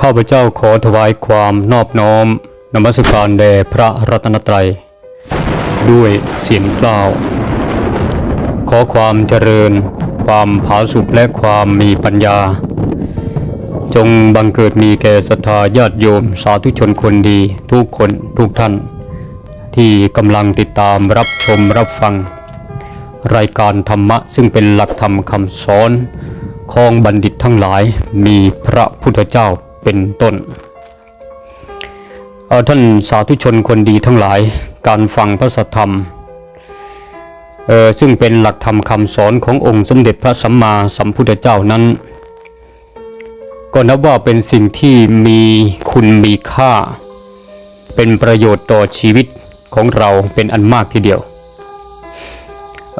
ข้าพเจ้าขอถวายความนอบน้อมนมัสการแด่พระรัตนตรัย ด้วยเสียงกล่าว ขอความเจริญ ความผาสุกและความมีปัญญา จงบังเกิดมีแก่ศรัทธาญาติโยมสาธุชนคนดีทุกคนทุกท่าน ที่กำลังติดตามรับชมรับฟัง รายการธรรมะซึ่งเป็นหลักธรรมคำสอนของบัณฑิตทั้งหลายมีพระพุทธเจ้า เป็นต้น เอ่อท่านสาธุชนคนดีทั้งหลาย การฟังพระสัทธรรมซึ่งเป็นหลักธรรมคำสอนขององค์สมเด็จพระสัมมาสัมพุทธเจ้านั้น ก็นับว่าเป็นสิ่งที่มีคุณมีค่า เป็นประโยชน์ต่อชีวิตของเราเป็นอันมากทีเดียว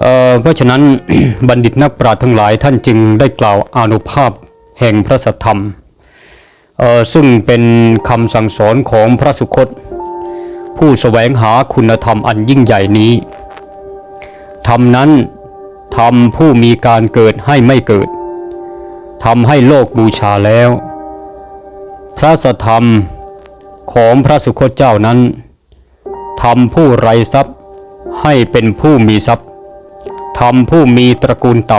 เเพราะฉะนั้นบัณฑิตนักปราชญ์ทั้งหลายท่านจึงได้กล่าวอานุภาพแห่งพระสัทธรรม ซึ่งเป็นคำสั่งสอนของพระสุคต ผู้แสวงหาคุณธรรมอันยิ่งใหญ่นี้ธรรมนั้นทำผู้มีการเกิดให้ไม่เกิดทำให้โลกบูชาแล้ว พระสธรรมของพระสุคตเจ้านั้นทำผู้ไรทรัพย์ให้เป็นผู้มีทรัพย์ทำผู้มีตระกูลต่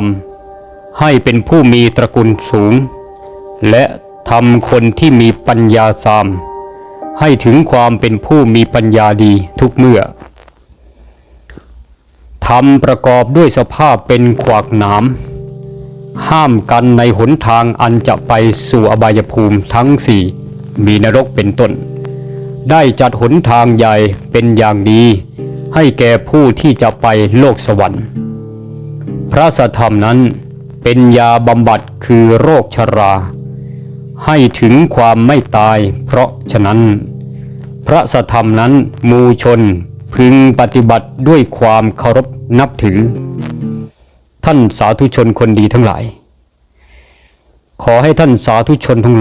ำให้เป็นผู้มีตระกูลสูง และ ทำคนที่มีปัญญาสาม ให้ถึงความเป็นผู้มีปัญญาดีทุกเมื่อทำประกอบด้วยสภาพเป็นขวากหนามห้ามกันในหนทางอันจะไปสู่อบายภูมิทั้งสี่มีนรกเป็นต้น ได้จัดหนทางใหญ่เป็นอย่างดี ให้แก่ผู้ที่จะไปโลกสวรรค์ พระสธรรมนั้นเป็นยาบำบัดคือโรคชรา ให้ถึงความไม่ตาย เพราะฉะนั้น พระสธรรมนั้นมูชนพึงปฏิบัติด้วยความเคารพนับถือ ท่านสาธุชนคนดีทั้งหลาย ขอให้ท่านสาธุชนทั้ง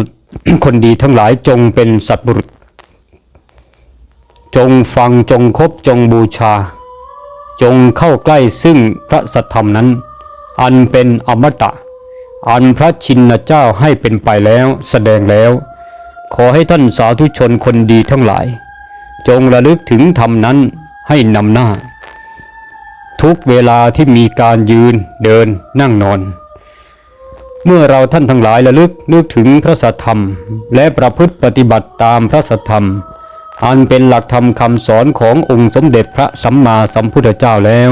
คนดีทั้งหลายจงเป็นสัตว์บุรุษ จงฟังจงคบจงบูชา จงเข้าใกล้ซึ่งพระสัทธรรมนั้น อันเป็นอมตะ อันพระชินเจ้าให้เป็นไปแล้วแสดงแล้ว ขอให้ท่านสาธุชนคนดีทั้งหลาย จงระลึกถึงธรรมนั้นให้นำหน้า ทุกเวลาที่มีการยืนเดินนั่งนอน เมื่อเราท่านทั้งหลายระลึกนึกถึงพระสัทธรรม และประพฤติปฏิบัติตามพระสัทธรรม อันเป็นหลักธรรมคำสอนขององค์สมเด็จพระสัมมาสัมพุทธเจ้าแล้ว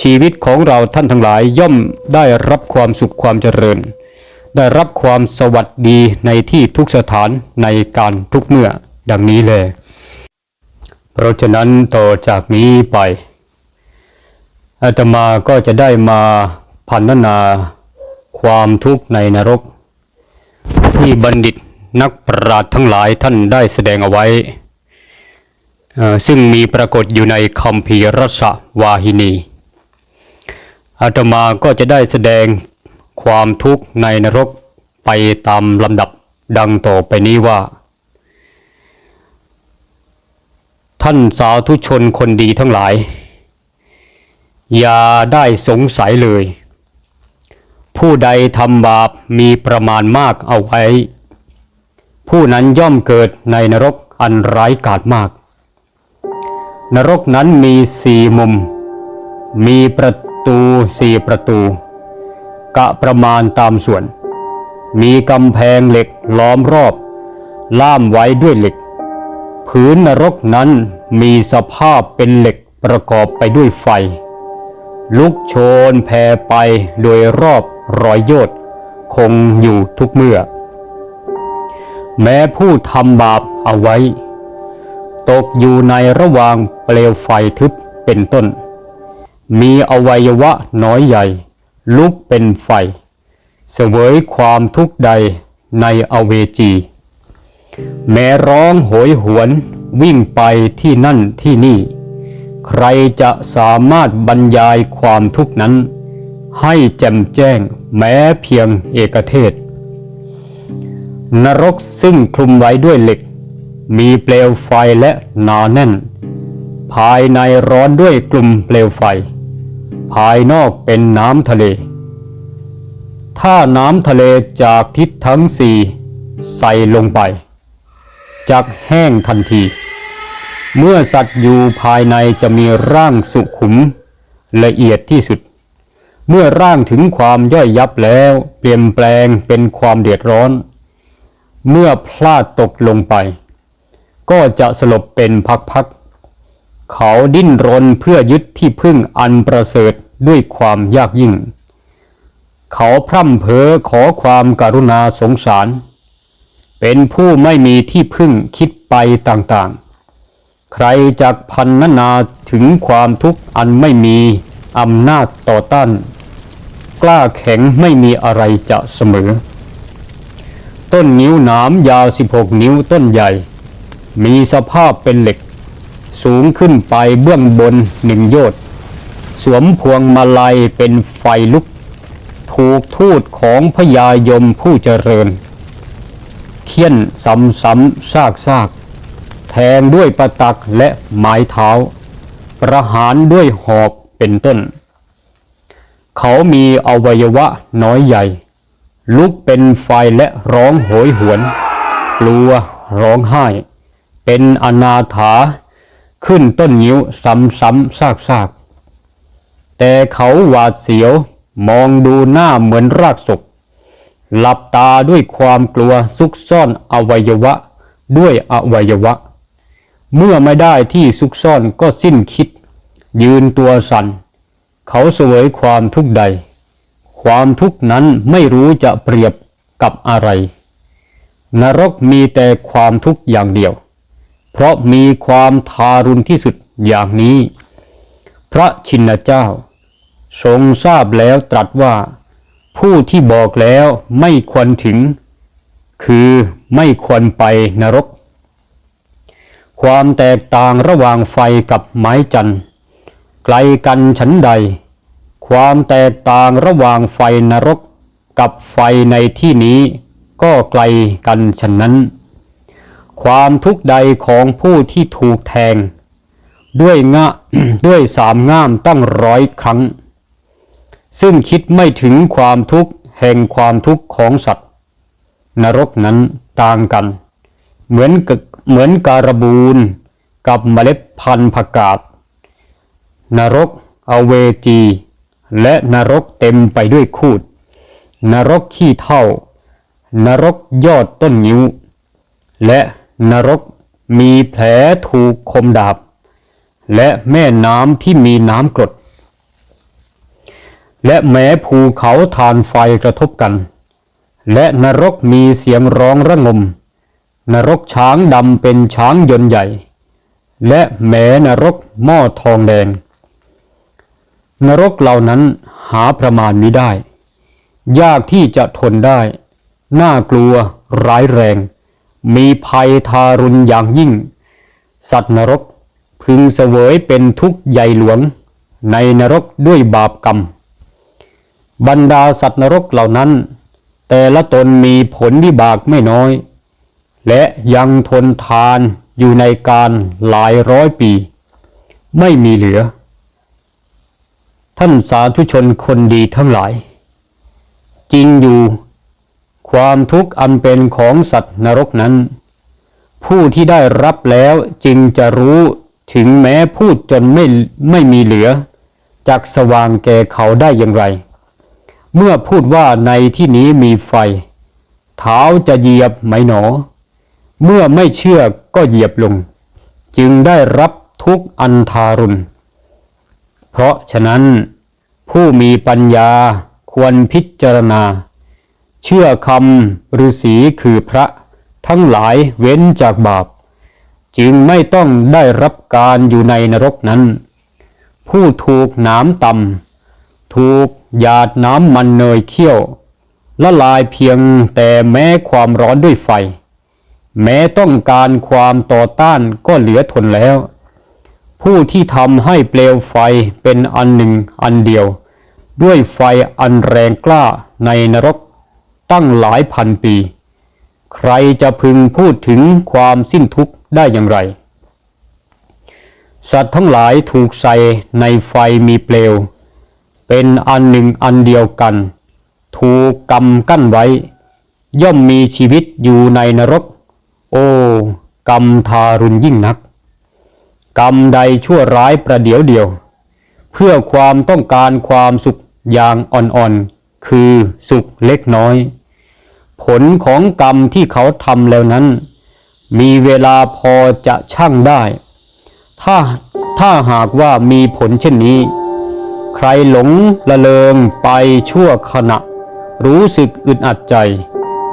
ชีวิตของเราท่านทั้งหลายย่อมได้รับความสุขความเจริญ ได้รับความสวัสดีในที่ทุกสถานในการทุกเมื่อดังนี้เลย เพราะฉะนั้นต่อจากนี้ไปอาตมาก็จะได้มาพันนาความทุกข์ในนรก ที่บัณฑิตนักปราชญ์ทั้งหลายท่านได้แสดงเอาไว้ ซึ่งมีปรากฏอยู่ในคัมภีรสวาหินี อาตมาก็จะได้แสดงความทุกข์ในนรกไปตามลำดับดังต่อไปนี้ว่า ท่านสาธุชนคนดีทั้งหลาย อย่าได้สงสัยเลย ผู้ใดทำบาปมีประมาณมากเอาไว้ ผู้นั้นย่อมเกิดในนรกอันร้ายกาจมาก นรกนั้นมีสี่มุม มีประ ตูสี่ประตู กะประมาณตามส่วน มีกำแพงเหล็กล้อมรอบ ล่ามไว้ด้วยเหล็ก พื้นนรกนั้นมีสภาพเป็นเหล็กประกอบไปด้วยไฟ ลุกโชนแผ่ไปโดยรอบรอยโยต์คงอยู่ทุกเมื่อ แม้ผู้ทำบาปเอาไว้ ตกอยู่ในระหว่างเปลวไฟทึบเป็นต้น มีอวัยวะน้อยใหญ่ ลุกเป็นไฟ เสวยความทุกข์ใดในอเวจี แม้ร้องโหยหวนวิ่งไปที่นั่นที่นี่ ใครจะสามารถบรรยายความทุกข์นั้น ให้แจ่มแจ้งแม้เพียงเอกเทศ นรกซึ่งคลุมไว้ด้วยเหล็ก มีเปลวไฟและหนาแน่น ภายในร้อนด้วยกลุ่มเปลวไฟ ภายนอกเป็นน้ำทะเล ถ้าน้ำทะเลจากทิศทั้งสี่ใส่ลงไปจักแห้งทันที เมื่อสัตว์อยู่ภายในจะมีร่างสุขุมละเอียดที่สุด เมื่อร่างถึงความย่อยยับแล้ว เปลี่ยนแปลงเป็นความเดือดร้อน เมื่อพลาดตกลงไป ก็จะสลบเป็นพักๆ เขาดิ้นรนเพื่อยึดที่พึ่งอันประเสริฐด้วยความยากยิ่ง เขาพร่ำเพ้อขอความการุณาสงสาร เป็นผู้ไม่มีที่พึ่งคิดไปต่างๆ ใครจักพันนนาถึงความทุกข์อันไม่มีอำนาจต่อต้าน กล้าแข็งไม่มีอะไรจะเสมอ ต้นนิ้วหนามยาว 16 นิ้วต้นใหญ่ มีสภาพเป็นเหล็ก สูงขึ้นไปเบื้องบนหนึ่งโยชน์สวมพวงมาลัยเป็นไฟลุก ถูกทูตของพญายมผู้เจริญ เคี่ยนซ้ำๆซากซากแทงด้วยประตักและไม้เท้า ประหารด้วยหอกเป็นต้น เขามีอวัยวะน้อยใหญ่ ลุกเป็นไฟและร้องโหยหวน กลัวร้องไห้ เป็นอนาถา ขึ้นต้นนิ้วซ้ำๆซากๆ แต่เขาหวาดเสียวมองดูหน้าเหมือนรากศพหลับตาด้วยความกลัวซุกซ่อนอวัยวะ ด้วยอวัยวะ เมื่อไม่ได้ที่ซุกซ่อนก็สิ้นคิด ยืนตัวสัน่นเขาเสวยความทุกข์ใด ความทุกข์นั้นไม่รู้จะเปรียบกับอะไร นรกมีแต่ความทุกข์อย่างเดียว เพราะมีความทารุณที่สุดอย่างนี้ พระชินเจ้า ทรงทราบแล้วตรัสว่า ผู้ที่บอกแล้วไม่ควรถึง คือไม่ควรไปนรก ความแตกต่างระหว่างไฟกับไม้จันทร์ไกลกันฉันใด ความแตกต่างระหว่างไฟนรกกับไฟในที่นี้ก็ไกลกันฉะนั้น ความทุกข์ใดของผู้ที่ถูกแทง ด้วยงะด้วยสามง่ามตั้งร้อยครั้ง ซึ่งคิดไม่ถึงความทุกข์แห่งความทุกข์ของสัตว์ นรกนั้นต่างกัน เหมือนกับเหมือนการบูนกับเมล็ดพันธุ์ผักกาดนรกอเวจี และนรกเต็มไปด้วยคูด นรกขี้เท่านรกยอดต้นนิ้ว และ นรกมีแผลถูกคมดาบ และแม่น้ำที่มีน้ำกรด และแม้ภูเขาทานไฟกระทบกัน และนรกมีเสียงร้องระงม นรกช้างดำเป็นช้างยนต์ใหญ่ และแม้นรกหม้อทองแดง นรกเหล่านั้นหาประมาณมิได้ ยากที่จะทนได้ น่ากลัวร้ายแรง มีภัยทารุณอย่างยิ่ง สัตว์นรกพึงเสวยเป็นทุกข์ใหญ่หลวง ในนรกด้วยบาปกรรม บรรดาสัตว์นรกเหล่านั้น แต่ละตนมีผลวิบากไม่น้อย และยังทนทานอยู่ในการหลายร้อยปี ไม่มีเหลือ ท่านสาธุชนคนดีทั้งหลาย จริงอยู่ ความทุกข์อันเป็นของสัตว์นรกนั้น ผู้ที่ได้รับแล้วจึงจะรู้ถึงแม้พูดจนไม่ไม่มีเหลือจักสว่างแก่เขาได้อย่างไร เมื่อพูดว่าในที่นี้มีไฟ เท้าจะเหยียบไหมหนอ เมื่อไม่เชื่อก็เหยียบลง จึงได้รับทุกข์อันทารุณ เพราะฉะนั้นผู้มีปัญญาควรพิจารณา เชื่อคำฤาษีคือพระทั้งหลายเว้นจากบาป จึงไม่ต้องได้รับการอยู่ในนรกนั้น ผู้ถูกน้ำต่ำถูกหยาดน้ำมันเนยเคี่ยวละลายเพียงแต่แม้ความร้อนด้วยไฟ แม้ต้องการความต่อต้านก็เหลือทนแล้ว ผู้ที่ทำให้เปลวไฟเป็นอันหนึ่งอันเดียว ด้วยไฟอันแรงกล้าในนรก ตั้งหลายพันปี ใครจะพึงพูดถึงความสิ้นทุกข์ได้อย่างไร สัตว์ทั้งหลายถูกใส่ในไฟมีเปลว เป็นอันหนึ่งอันเดียวกัน ถูกกำกั้นไว้ ย่อมมีชีวิตอยู่ในนรก โอ้กรรมทารุณยิ่งนัก กรรมใดชั่วร้ายประเดี๋ยวเดียว เพื่อความต้องการความสุขอย่างอ่อนๆ คือสุขเล็กน้อย ผลของกรรมที่เขาทำแล้วนั้น มีเวลาพอจะชั่งได้ ถ้าถ้าหากว่ามีผลเช่นนี้ ใครหลงละเลงไปชั่วขณะ รู้สึกอึดอัดใจ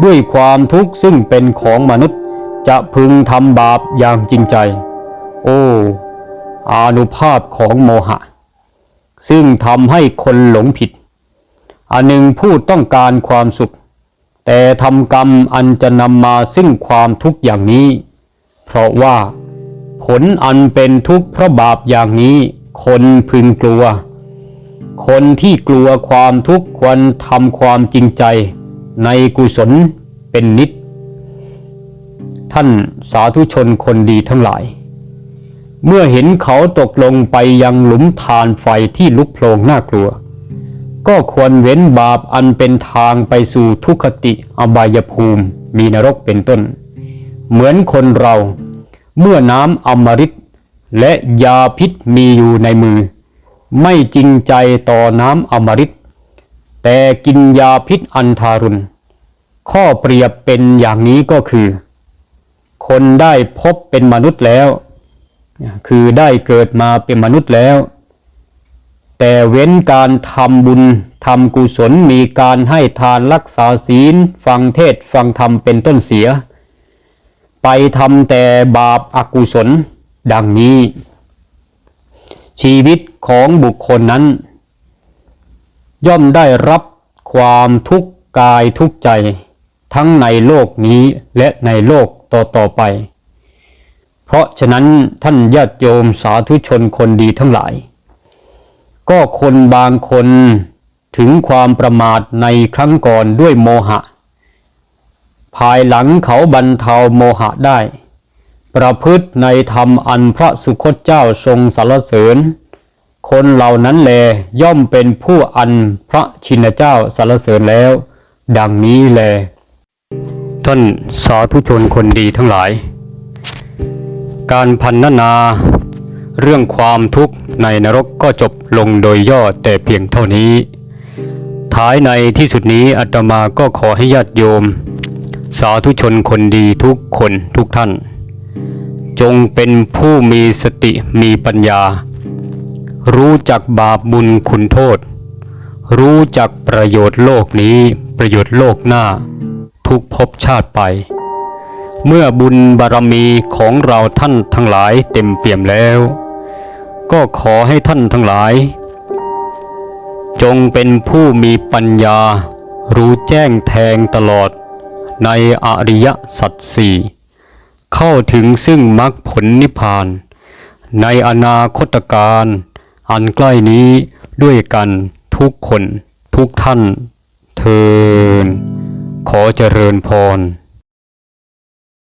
ด้วยความทุกข์ซึ่งเป็นของมนุษย์จะพึงทำบาปอย่างจริงใจ โอ้ อานุภาพของโมหะ ซึ่งทำให้คนหลงผิด อันหนึ่งผู้ต้องการความสุข แต่ทำกรรมอันจะนำมาซึ่งความทุกข์อย่างนี้ เพราะว่า ผลอันเป็นทุกข์เพราะบาปอย่างนี้ คนพึงกลัว คนที่กลัวความทุกข์ควรทำความจริงใจ ในกุศลเป็นนิด ท่านสาธุชนคนดีทั้งหลาย เมื่อเห็นเขาตกลงไปยังหลุมฐานไฟที่ลุกโพลงน่ากลัว ก็ควรเว้นบาปอันเป็นทางไปสู่ทุกขติอบายภูมิ มีนรกเป็นต้น เหมือนคนเรา เมื่อน้ำอมฤตและยาพิษมีอยู่ในมือ ไม่จริงใจต่อน้ำอมฤตแต่กินยาพิษอันทารุณ ข้อเปรียบเป็นอย่างนี้ก็คือ คนได้พบเป็นมนุษย์แล้ว คือได้เกิดมาเป็นมนุษย์แล้ว แต่เว้นการทำบุญทำกุศลมีการให้ทานรักษาศีล ฟังเทศฟังธรรมเป็นต้นเสีย ไปทำแต่บาปอากุศลดังนี้ ชีวิตของบุคคลนั้น ย่อมได้รับความทุกข์กายทุกข์ใจ ทั้งในโลกนี้และในโลกต่อต่อไป เพราะฉะนั้นท่านญาติโยมสาธุชนคนดีทั้งหลาย ก็คนบางคนถึงความประมาทในครั้งก่อนด้วยโมหะ ภายหลังเขาบรรเทาโมหะได้ ประพฤติในธรรมอันพระสุคตเจ้าทรงสรรเสริญ คนเหล่านั้นแลย่อมเป็นผู้อันพระชินเจ้าสรรเสริญแล้ว ดังนี้แล ท่านสาธุชนคนดีทั้งหลาย การพันนานา เรื่องความทุกข์ในนรกก็จบลงโดยย่อแต่เพียงเท่านี้ ท้ายในที่สุดนี้อาตมาก็ขอให้ญาติโยม สาธุชนคนดีทุกคนทุกท่าน จงเป็นผู้มีสติมีปัญญา รู้จักบาปบุญคุณโทษ รู้จักประโยชน์โลกนี้ประโยชน์โลกหน้า ทุกภพชาติไปเมื่อบุญบารมีของเราท่านทั้งหลายเต็มเปี่ยมแล้ว ก็ขอให้ท่านทั้งหลาย จงเป็นผู้มีปัญญา รู้แจ้งแทงตลอด ในอริยสัจสี่เข้าถึงซึ่งมรรคผลนิพพาน ในอนาคตการ อันใกล้นี้ด้วยกันทุกคนทุกท่านเทินขอเจริญพร